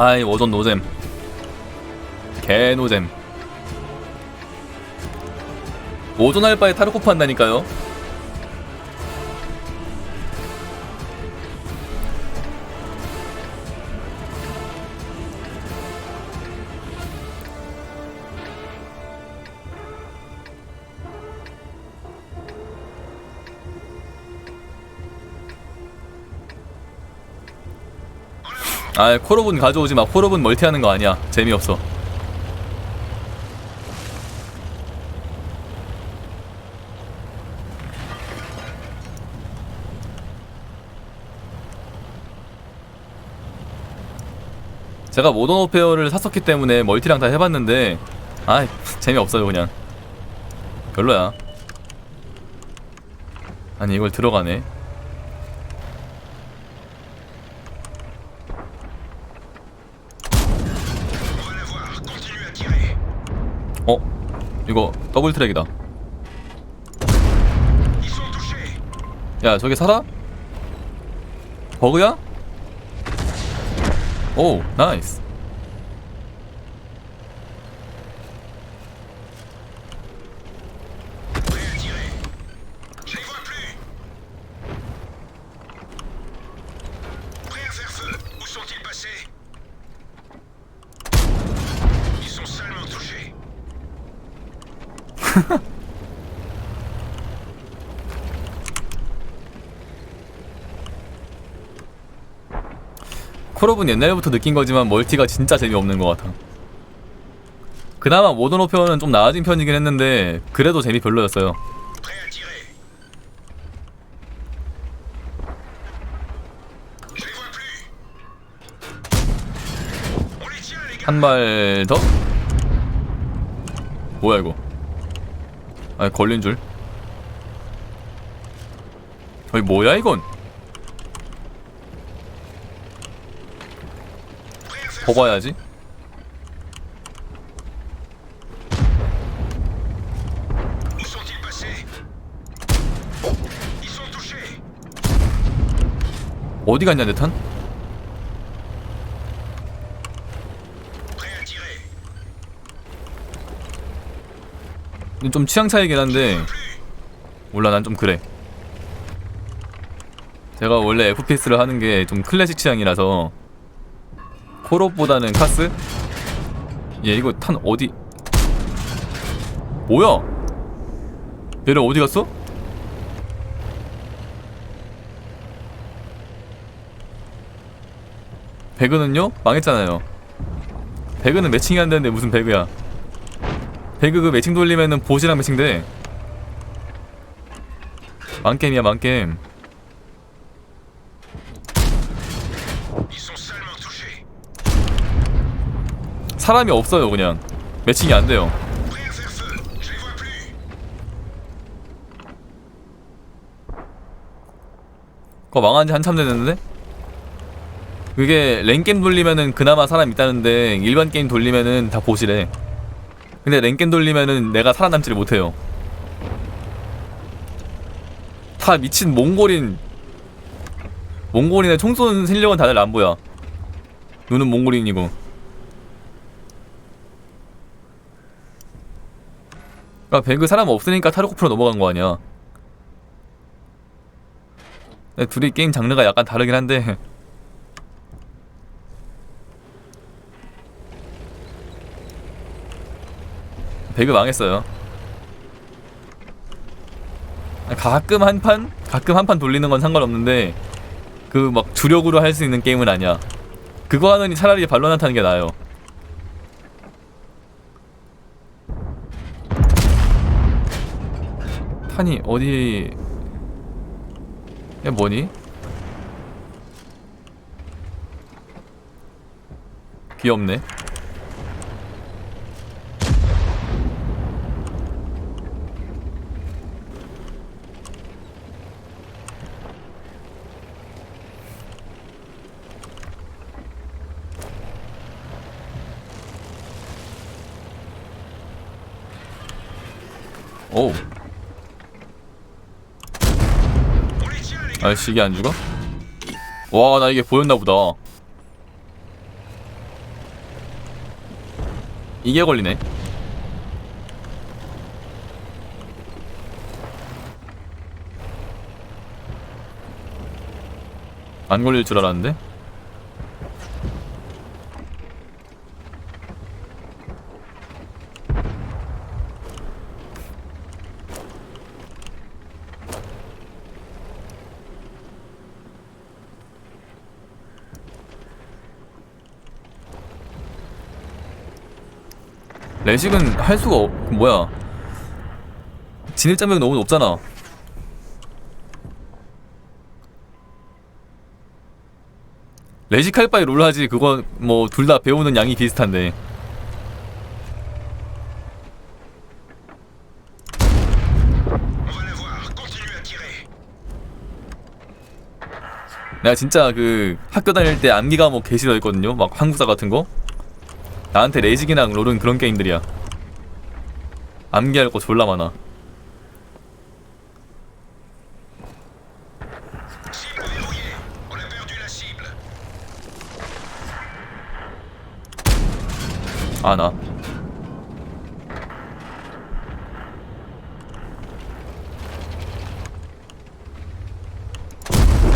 아이 오전 노잼. 개 노잼. 오전 할 바에 타르코프 한다니까요 아 콜옵은 가져오지 마. 콜옵은 멀티하는 거 아니야. 재미없어. 제가 모던 오페어를 샀었기 때문에 멀티랑 다 해봤는데 아 재미없어요 그냥. 별로야. 아니 이걸 들어가네 어? 이거 더블 트랙이다. 야 저게 살아? 버그야? 오 나이스 콜옵은 옛날부터 느낀 거지만 멀티가 진짜 재미없는 것 같아 그나마 모던 오페어는 좀 나아진 편이긴 했는데 그래도 재미 별로였어요. 한 발 더? 뭐야 이거 아 걸린 줄 어이 뭐야 이건 sont touchés. 어디 갔냐 내 탄? Prêt à tirer. 이건 좀 취향 차이긴 한데. 몰라 난 좀 그래 제가 원래 FPS를 하는 게 좀 클래식 취향이라서 콜옵보다는 카스? 얘 이거 탄 어디 뭐야 얘네 어디 갔어? 배그는요? 망했잖아요 배그는 매칭이 안 되는데 무슨 배그야 배그 그 매칭 돌리면은 보시랑 매칭돼 salement touchés. 사람이 없어요 그냥 매칭이 안 돼요. 그거 망한 지 한참 됐는데? 그게 랭게임 돌리면은 그나마 사람 있다는데 일반 게임 돌리면은 다 보시래 근데 랭게임 돌리면은 내가 살아남지를 못해요. 다 미친 몽골인 몽골인의 총 쏘는 실력은 다들 안 보여. 눈은 몽골인이고. 그니까 배그 사람 없으니까 타르코프로 넘어간 거 아니야? 둘이 게임 장르가 약간 다르긴 한데 배그 망했어요 가끔 한 판? 가끔 한 판 돌리는 건 상관없는데 그 막 주력으로 할 수 있는 게임은 아니야 그거 하느니 차라리 발로란트 하는 게 나아요 탄이 어디 얘 뭐니? 귀엽네. 오. 아이씨 이게 안 죽어? 와 나 이게 보였나 보다 이게 걸리네 안 걸릴 줄 알았는데 레식은 할 수가 없 뭐야? 진입장벽이 너무 높잖아. 레식 할 바에 롤 하지 그거 뭐둘 다 배우는 양이 비슷한데. 내가 진짜 그 학교 다닐 때 암기 과목 개 싫어했거든요? 막 한국사 같은 거 나한테 레식이랑 롤은 그런 게임들이야 암기할 거 졸라 많아. 아나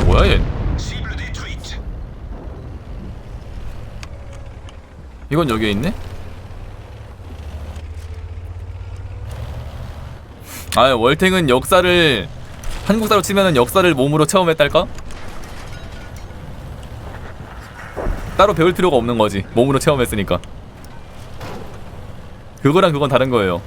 뭐야 얘 Cible détruite. 이건 여기에 있네? 아 월탱은 역사를 한국사로 치면은 역사를 몸으로 체험했달까? 따로 배울 필요가 없는 거지 몸으로 체험했으니까 그거랑 그건 다른 거예요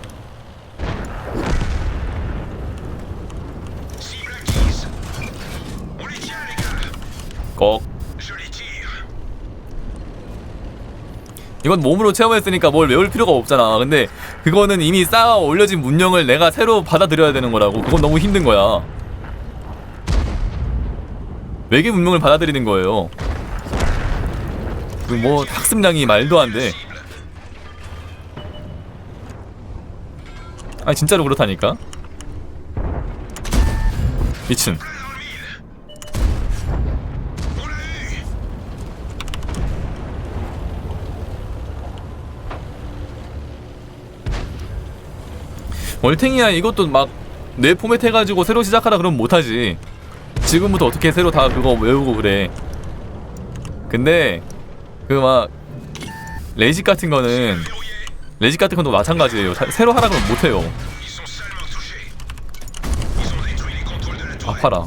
이건 몸으로 체험했으니까 뭘 외울 필요가 없잖아. 근데 그거는 이미 쌓아 올려진 문명을 내가 새로 받아들여야 되는 거라고. 그건 너무 힘든 거야. 외계 문명을 받아들이는 거예요. 그뭐 학습량이 말도 안 돼. Cible. 아니 진짜로 그렇다니까. 미친. 월탱이야 이것도 막 뇌 포맷 해가지고 새로 시작하라 그러면 못하지. 지금부터 어떻게 새로 다 그거 외우고 그래. 근데 그 막 레식 같은 거는. 레식 같은 건도 마찬가지예요. 사- 새로 하라 그러면 못해요. 아파라.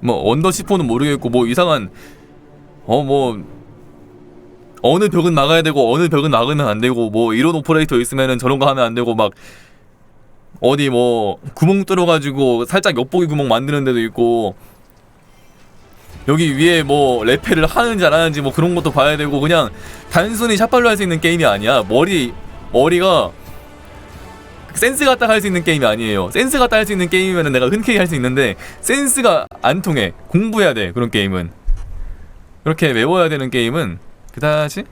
뭐 언더 시포는 모르겠고 뭐 이상한 어뭐 어느 벽은 막아야 되고 어느 벽은 막으면 안 되고 뭐 이런 오퍼레이터 있으면은 저런 거 하면 안 되고 막 어디 뭐 구멍 뚫어 가지고 살짝 엿보기 구멍 만드는 데도 있고 여기 위에 뭐 레페를 하는지 안 하는지 뭐 그런 것도 봐야 되고 그냥 단순히 샷발로 할 수 있는 게임이 아니야 머리 머리가 센스 갖다 할 수 있는 게임이 아니에요. 센스 갖다 할 수 있는 게임이면 내가 흔쾌히 할 수 있는데 센스가 안 통해. 공부해야 돼 그런 게임은. 그렇게 외워야 되는 게임은 그다지